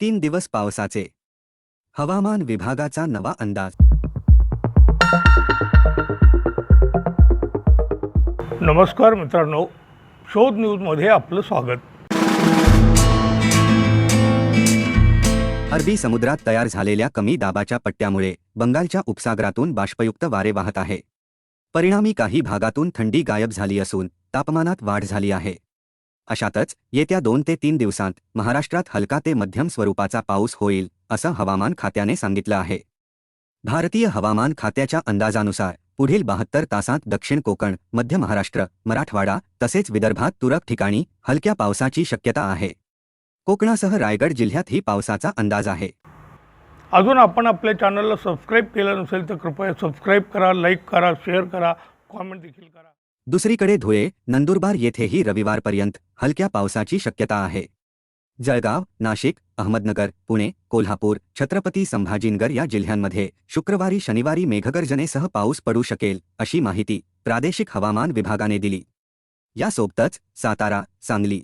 तीन दिवस पावसाचे. हवामान विभागाचा नवा अंदाज. नमस्कार मित्रांनो. शोध न्यूजमध्ये आपलं स्वागत. अरबी समुद्रात तयार झालेल्या कमी दाबाच्या पट्ट्यामुळे बंगालच्या उपसागरातून बाष्पयुक्त वारे वाहत आहे. परिणामी काही भागातून थंडी गायब झाली असून तापमानात वाढ झाली आहे. अशातच येत्या दोन ते तीन दिवसांत महाराष्ट्रात हलका ते मध्यम स्वरूपाचा पाऊस होईल असं हवामान खात्याने सांगितलं आहे. भारतीय हवामान खात्याच्या अंदाजानुसार पुढील बहात्तर तासांत दक्षिण कोकण मध्य महाराष्ट्र मराठवाडा तसेच विदर्भात तुरळक ठिकाणी हलक्या पावसाची शक्यता आहे. कोकणासह रायगड जिल्ह्यातही पावसाचा अंदाज आहे. अजून आपण आपल्या चॅनलला सबस्क्राईब केलं नसेल तर कृपया सबस्क्राईब करा लाईक करा शेअर करा कॉमेंट देखील करा. दुसरीकडे धुळे नंदुरबार येथेही रविवारपर्यंत हलक्या पावसाची शक्यता आहे. जळगाव नाशिक अहमदनगर पुणे कोल्हापूर छत्रपती संभाजीनगर या जिल्ह्यांमध्ये शुक्रवारी शनिवारी मेघगर्जनेसह पाऊस पडू शकेल अशी माहिती प्रादेशिक हवामान विभागाने दिली. यासोबतच सातारा सांगली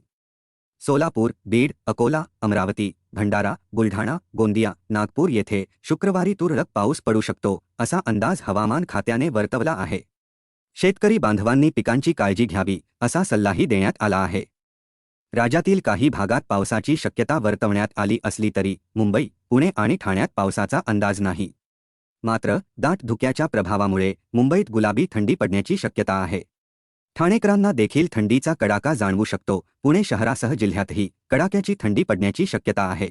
सोलापूर बीड अकोला अमरावती भंडारा बुलढाणा गोंदिया नागपूर येथे शुक्रवारी तुरळक पाऊस पडू शकतो असा अंदाज हवामान खात्याने वर्तवला आहे. शेतकरी बांधवांनी पिकांची काळजी घ्यावी असा सल्लाही देण्यात आला आहे. राज्यातील काही भागात पावसाची शक्यता वर्तवण्यात आली असली तरी मुंबई पुणे आणि ठाण्यात पावसाचा अंदाज नाही. मात्र दाट धुक्याच्या प्रभावामुळे मुंबईत गुलाबी थंडी पडण्याची शक्यता आहे. ठाणेकरांना देखील थंडीचा कडाका जाणवू शकतो. पुणे शहरासह जिल्ह्यातही कडाक्याची थंडी पडण्याची शक्यता आहे.